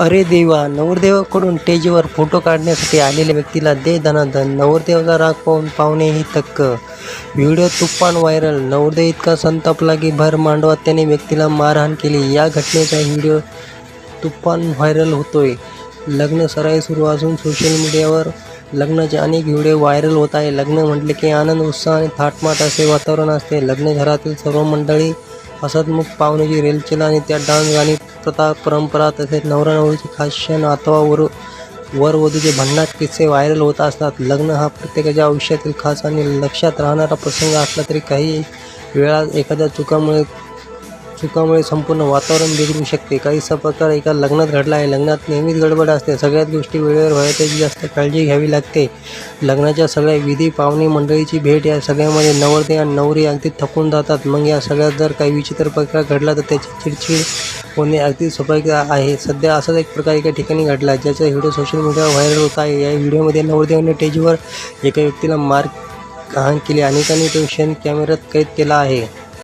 अरे देवा नवरदेवाकडून स्टेजवर फोटो काढण्यासाठी आलेल्या व्यक्तीला दे धनाधन. नवरदेवाचा राग पाहून पाहुणे ही थक्क. व्हिडिओ तुफान व्हायरल. नवरदेव इतका संतापला की भर मांडवात त्याने व्यक्तीला मारहाण केली. या घटनेचा व्हिडिओ तुफान व्हायरल होतोय. लग्न सराई सुरू असून सोशल मीडियावर लग्नाचे अनेक व्हिडिओ व्हायरल होत आहे. लग्न म्हटले की आनंद उत्साह आणि थाटमाट असे वातावरण असते. लग्न घरातील सर्व मंडळी हसतमुख पाहुण्याची रेलचेल आणि त्या डान्स गाणी प्रथा परंपरा तसेच नवरा नवरीचे खास क्षण अथवा वर वर भन्नाट किस्से व्हायरल होत असतात. लग्न हा प्रत्येकाच्या आयुष्यातील खास आणि लक्षात राहणारा प्रसंग असला तरी काही वेळा एखाद्या चुकामुळे चुकामुळे संपूर्ण वातावरण बिघडू शकते. काहीसा प्रकार एका लग्नात घडला आहे. लग्नात नेहमीच गडबड असते. सगळ्याच गोष्टी वेळेवर व्हाव्यात त्याची जास्त काळजी घ्यावी लागते. लग्नाच्या सगळ्या विधी पाहुणे मंडळीची भेट या सगळ्यामध्ये नवरदेव आणि नवरी अगदी थकून जातात. मग या सगळ्यात जर काही विचित्र प्रकार घडला तर त्याची चिडचिड होणे अगदी स्वाभाविक आहे. सध्या असाच एक प्रकार एका ठिकाणी घडला ज्याचा व्हिडिओ सोशल मीडियावर व्हायरल होत आहे. या व्हिडिओमध्ये नवरदेवाने स्टेजवर एका व्यक्तीला मार्क गहाण केली. अनेकांनी तो क्षण कॅमेऱ्यात कैद केला आहे.